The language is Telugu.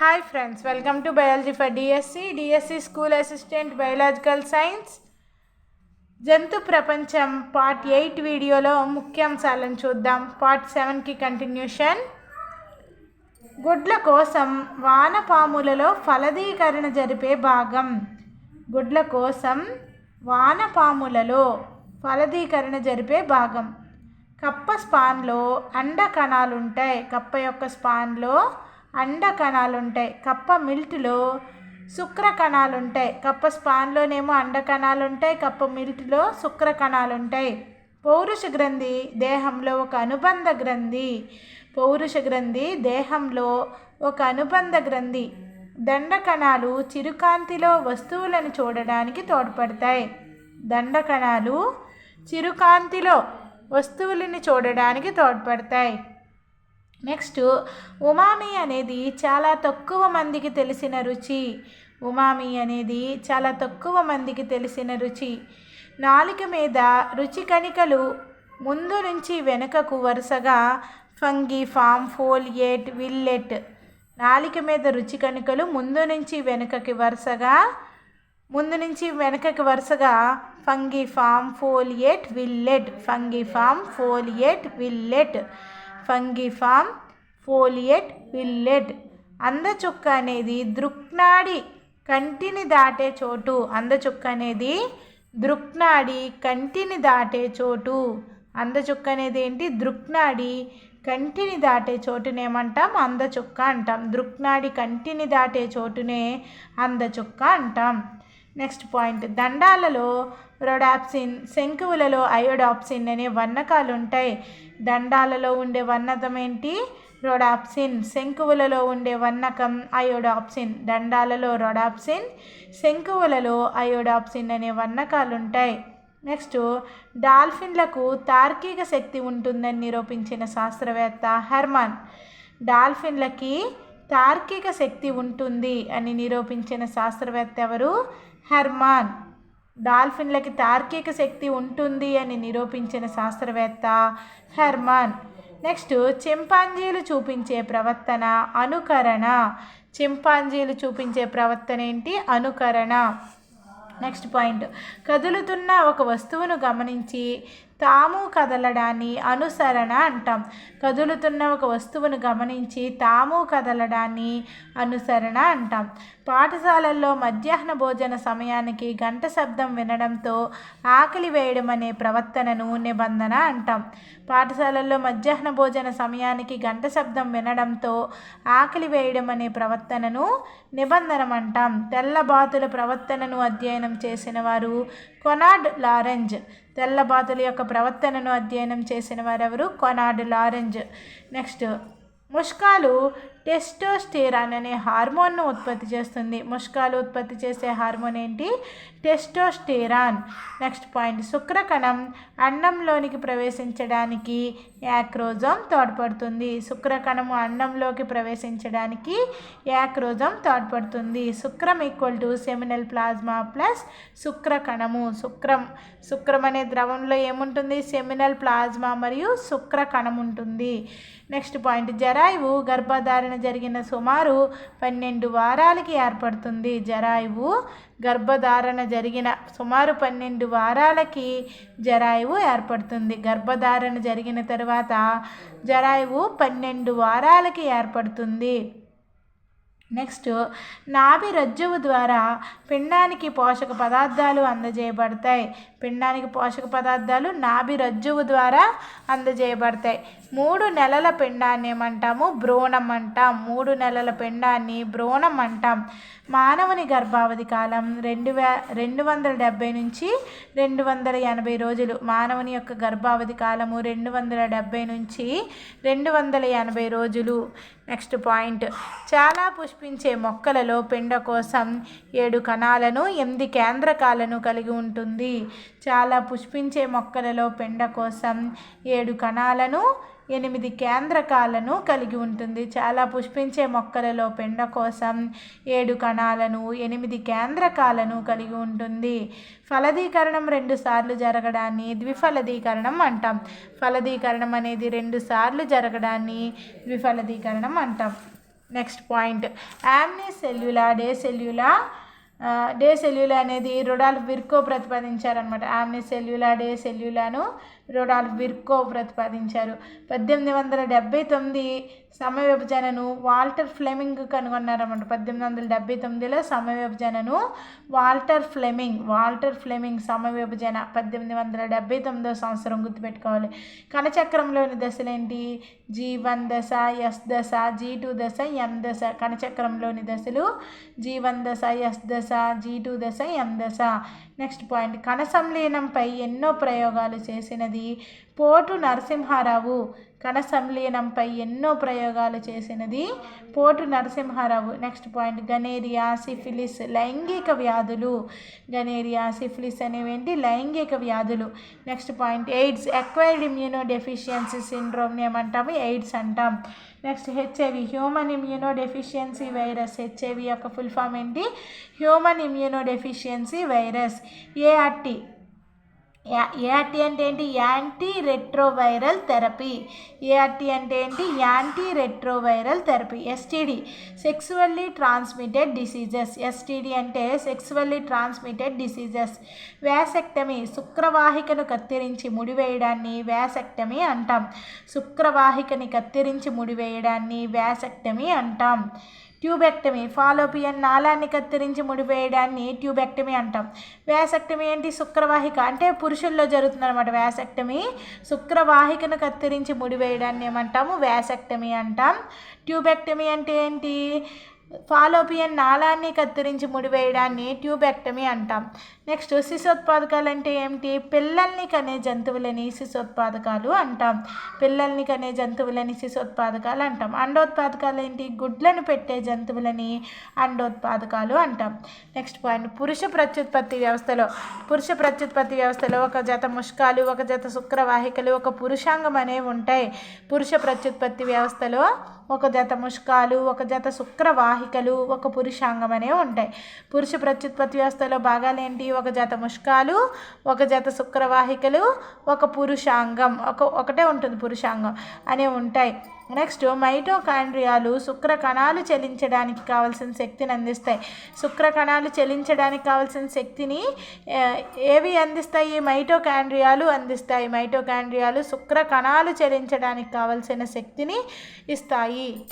Hi friends welcome to biology for DSC DSC school assistant biological science జంతు ప్రపంచం పార్ట్ ఎయిట్ వీడియోలో ముఖ్యాంశాలను చూద్దాం. పార్ట్ సెవెన్కి కంటిన్యూషన్ గుడ్ల కోసం వానపాములలో ఫలదీకరణ జరిపే భాగం. గుడ్ల కోసం వానపాములలో ఫలదీకరణ జరిపే భాగం. కప్ప స్పాన్లో అండ కణాలు ఉంటాయి కప్ప యొక్క స్పాన్లో అండ కణాలు ఉంటాయి కప్ప మిల్ట్లో శుక్ర కణాలు ఉంటాయి కప్ప స్పాన్లోనేమో అండ కణాలు ఉంటాయి కప్ప మిల్ట్లో శుక్ర కణాలు ఉంటాయి పౌరుష గ్రంథి దేహంలో ఒక అనుబంధ గ్రంథి. పౌరుష గ్రంథి దేహంలో ఒక అనుబంధ గ్రంథి. దండ కణాలు చిరుకాంతిలో వస్తువులను చూడడానికి తోడ్పడతాయి. దండ కణాలు చిరుకాంతిలో వస్తువులను చూడడానికి తోడ్పడతాయి. నెక్స్ట్ ఉమామి అనేది చాలా తక్కువ మందికి తెలిసిన రుచి. ఉమామి అనేది చాలా తక్కువ మందికి తెలిసిన రుచి. నాలుక మీద రుచి కణికలు ముందు నుంచి వెనుకకు వరుసగా ఫంగి ఫామ్ ఫోలియేట్ విల్లెట్. నాలిక మీద రుచి కణికలు ముందు నుంచి వెనుకకి వరుసగా ముందు నుంచి వెనుకకి వరుసగా fungiform foliate vallate. Fungiform foliate vallate. Fungiform foliate vallate అందచుక్క అనేది దృక్నాడి కంటిని దాటే చోటు. అందచుక్క అనేది దృక్నాడి కంటిని దాటే చోటు. అందచుక్క అనేది ఏంటి? దృక్నాడి కంటిని దాటే చోటునేమంటాం అందచుక్క అంటాం. దృక్నాడి కంటిని దాటే చోటునే అందచుక్క అంటాం. Next point. దండాలలో రొడాప్సిన్ శంకువులలో అయోడాప్సిన్ అనే వర్ణకాలు ఉంటాయి దండాలలో ఉండే వర్ణకం ఏంటి రొడాప్సిన్ శంకువులలో ఉండే వర్ణకం అయోడాప్సిన్ దండాలలో రొడాప్సిన్ శంకువులలో అయోడాప్సిన్ అనే వర్ణకాలు ఉంటాయి నెక్స్ట్ డాల్ఫిన్లకు తార్కిక శక్తి ఉంటుందని నిరూపించిన శాస్త్రవేత్త హెర్మాన్. డాల్ఫిన్లకి తార్కిక శక్తి ఉంటుంది అని నిరూపించిన శాస్త్రవేత్త ఎవరు? హెర్మాన్. డాల్ఫిన్లకి తార్కిక శక్తి ఉంటుంది అని నిరూపించిన శాస్త్రవేత్త హెర్మన్. నెక్స్ట్ చింపాంజీలు చూపించే ప్రవర్తన అనుకరణ. చింపాంజీలు చూపించే ప్రవర్తన ఏంటి? అనుకరణ. నెక్స్ట్ పాయింట్ కదులుతున్న ఒక వస్తువును గమనించి తాము కదలడాన్ని అనుసరణ అంటాం. కదులుతున్న ఒక వస్తువును గమనించి తాము కదలడాన్ని అనుసరణ అంటాం. పాఠశాలల్లో మధ్యాహ్న భోజన సమయానికి గంట శబ్దం వినడంతో ఆకలి వేయడం అనే ప్రవర్తనను నిబంధన అంటాం. పాఠశాలల్లో మధ్యాహ్న భోజన సమయానికి గంట శబ్దం వినడంతో ఆకలి వేయడం అనే ప్రవర్తనను నిబంధనం అంటాం. తెల్లబాతుల ప్రవర్తనను అధ్యయనం చేసిన వారు కొనాడ్ లారెంజ్ తెల్లబాతుల యొక్క ప్రవర్తనను అధ్యయనం చేసిన వారెవరు? Konrad Lorenz. నెక్స్ట్. ముష్కాలు టెస్టోస్టెరాన్ అనే హార్మోన్ను ఉత్పత్తి చేస్తుంది. ముష్కాలు ఉత్పత్తి చేసే హార్మోన్ ఏంటి? టెస్టోస్టెరాన్. Next point. శుక్రకణం అన్నంలోనికి ప్రవేశించడానికి యాక్రోజోమ్ తోడ్పడుతుంది. శుక్రకణము అన్నంలోకి ప్రవేశించడానికి యాక్రోజోమ్ తోడ్పడుతుంది. శుక్రం equal to seminal plasma plus శుక్రకణము. శుక్రం శుక్రం అనే ద్రవంలో ఏముంటుంది? సెమినల్ ప్లాజ్మా మరియు శుక్రకణం ఉంటుంది. Next point. జరాయువు గర్భధారణ జరిగిన సుమారు పన్నెండు వారాలకి ఏర్పడుతుంది. జరాయువు గర్భధారణ జరిగిన సుమారు పన్నెండు వారాలకి జరాయువు ఏర్పడుతుంది. గర్భధారణ జరిగిన తర్వాత జరాయువు పన్నెండు వారాలకి ఏర్పడుతుంది. నెక్స్ట్ నాభి రజ్జువు ద్వారా పిండానికి పోషక పదార్థాలు అందజేయబడతాయి. పిండానికి పోషక పదార్థాలు నాభి రజ్జువు ద్వారా అందజేయబడతాయి. మూడు నెలల పిండాన్ని ఏమంటాము భ్రూణం అంటాం. మూడు నెలల పిండాన్ని భ్రూణం అంటాం. మానవుని గర్భావధి కాలం రెండు వే రెండు వందల డెబ్బై నుంచి రెండు వందల ఎనభై రోజులు. మానవుని యొక్క గర్భావధి కాలము రెండు వందల డెబ్బై నుంచి రెండు వందల ఎనభై రోజులు. Next point. చాలా పుష్పించే మొక్కలలో పిండ కోసం ఏడు కణాలను ఎనిమిది కేంద్రకాలను కలిగి ఉంటుంది. చాలా పుష్పించే మొక్కలలో పిండ కోసం ఏడు కణాలను ఎనిమిది కేంద్రకాలను కలిగి ఉంటుంది. చాలా పుష్పించే మొక్కలలో పెండ కోసం ఏడు కణాలను ఎనిమిది కేంద్రకాలను కలిగి ఉంటుంది. ఫలదీకరణం రెండు సార్లు జరగడాన్ని ద్విఫలదీకరణం అంటాం. ఫలదీకరణం అనేది రెండు సార్లు జరగడాన్ని ద్విఫలదీకరణం అంటాం. Next point. యామ్నీ సెల్యులా డే సెల్యులా డే సెల్యులా అనేది రొడాల్ఫ్ విర్కో ప్రతిపాదించారనమాట ఆమ్ని సెల్యులా డే సెల్యులాను రొడాల్ఫ్ విర్కో ప్రతిపాదించారు. పద్దెనిమిది వందల డెబ్బై తొమ్మిది సమయ విభజనను వాల్టర్ ఫ్లెమింగ్ కనుగొన్నారన్నమాట. పద్దెనిమిది వందల డెబ్బై తొమ్మిదిలో సమయ విభజనను వాల్టర్ ఫ్లెమింగ్ వాల్టర్ ఫ్లెమింగ్ సమయ విభజన పద్దెనిమిది వందల డెబ్బై తొమ్మిదో సంవత్సరం గుర్తుపెట్టుకోవాలి. కణచక్రంలోని దశలేంటి? జీ వన్ దశ ఎస్ దశ జీ టూ దశ ఎం దశ కణచక్రంలోని దశలు జీ వన్ దశ ఎస్ దశ జీ టూ దశ ఎం దశ. Next point. కణ సంలీనంపై ఎన్నో ప్రయోగాలు చేసినది పోటు నరసింహారావు. కణ సంలీనంపై ఎన్నో ప్రయోగాలు చేసినది Potu Narasimharao. Next point gonorrhoea syphilis లైంగిక వ్యాధులు. గనేరియా సిఫిలిస్ అనేవేంటి? లైంగిక వ్యాధులు. Next point AIDS acquired immuno deficiency syndrome ఏమంటాము? ఎయిడ్స్ అంటాం. Next HIV human immuno deficiency virus HIV యొక్క ఫుల్ ఫామ్ ఏంటి? Human immuno deficiency virus ART ART అంటే ఏంటి? Anti retroviral therapy. ఏఆర్టీ అంటే ఏంటి? Anti retroviral therapy STD sexually transmitted diseases STD అంటే సెక్సువల్లీ ట్రాన్స్మిటెడ్ డిసీజెస్ వ్యాసెక్టమీ శుక్రవాహికను కత్తిరించి ముడివేయడాన్ని వ్యాసెక్టమీ అంటాం. శుక్రవాహికని కత్తిరించి ముడివేయడాన్ని వ్యాసెక్టమీ అంటాం. ట్యూబెక్టమీ ఫాలోపియన్ నాళాన్ని కత్తిరించి ముడివేయడాన్ని ట్యూబెక్టమీ అంటాం. వ్యాసెక్టమీ ఏంటి? శుక్రవాహిక. అంటే పురుషుల్లో జరుగుతుంది అనమాట వ్యాసెక్టమీ శుక్రవాహికను కత్తిరించి ముడివేయడాన్ని ఏమంటాము? వ్యాసెక్టమీ అంటాం. ట్యూబెక్టమీ అంటే ఏంటి? ఫాలోపియన్ నాళాన్ని కత్తిరించి ముడివేయడాన్ని ట్యూబెక్టమీ అంటాం. నెక్స్ట్ శిశోత్పాదకాలు అంటే ఏమిటి? పిల్లల్ని కనే జంతువులని శిశోత్పాదకాలు అంటాం. పిల్లల్ని కనే జంతువులని శిశోత్పాదకాలు అంటాం. అండోత్పాదకాలు ఏంటి గుడ్లను పెట్టే జంతువులని అండోత్పాదకాలు అంటాం. నెక్స్ట్ పాయింట్ పురుష ప్రత్యుత్పత్తి వ్యవస్థలో. పురుష ప్రత్యుత్పత్తి వ్యవస్థలో ఒక జత ముష్కాలు ఒక జత శుక్రవాహికలు ఒక పురుషాంగం అనేవి ఉంటాయి. పురుష ప్రత్యుత్పత్తి వ్యవస్థలో ఒక జత ముష్కాలు ఒక జత శుక్రవాహికలు ఒక పురుషాంగం అనేవి ఉంటాయి. పురుష ప్రత్యుత్పత్తి వ్యవస్థలో భాగాలేంటి? ఒక జత ముష్కాలు ఒక జత శుక్రవాహికలు ఒక పురుషాంగం ఒక ఒకటే ఉంటుంది పురుషాంగం అనేవి ఉంటాయి. నెక్స్ట్ మైటోకాండ్రియాలు శుక్ర కణాలు చెలించడానికి కావాల్సిన శక్తిని అందిస్తాయి. శుక్ర కణాలు చెలించడానికి కావాల్సిన శక్తిని ఏవి అందిస్తాయి? మైటోకాండ్రియాలు అందిస్తాయి. మైటోకాండ్రియాలు శుక్ర కణాలు చెలించడానికి కావాల్సిన శక్తిని ఇస్తాయి.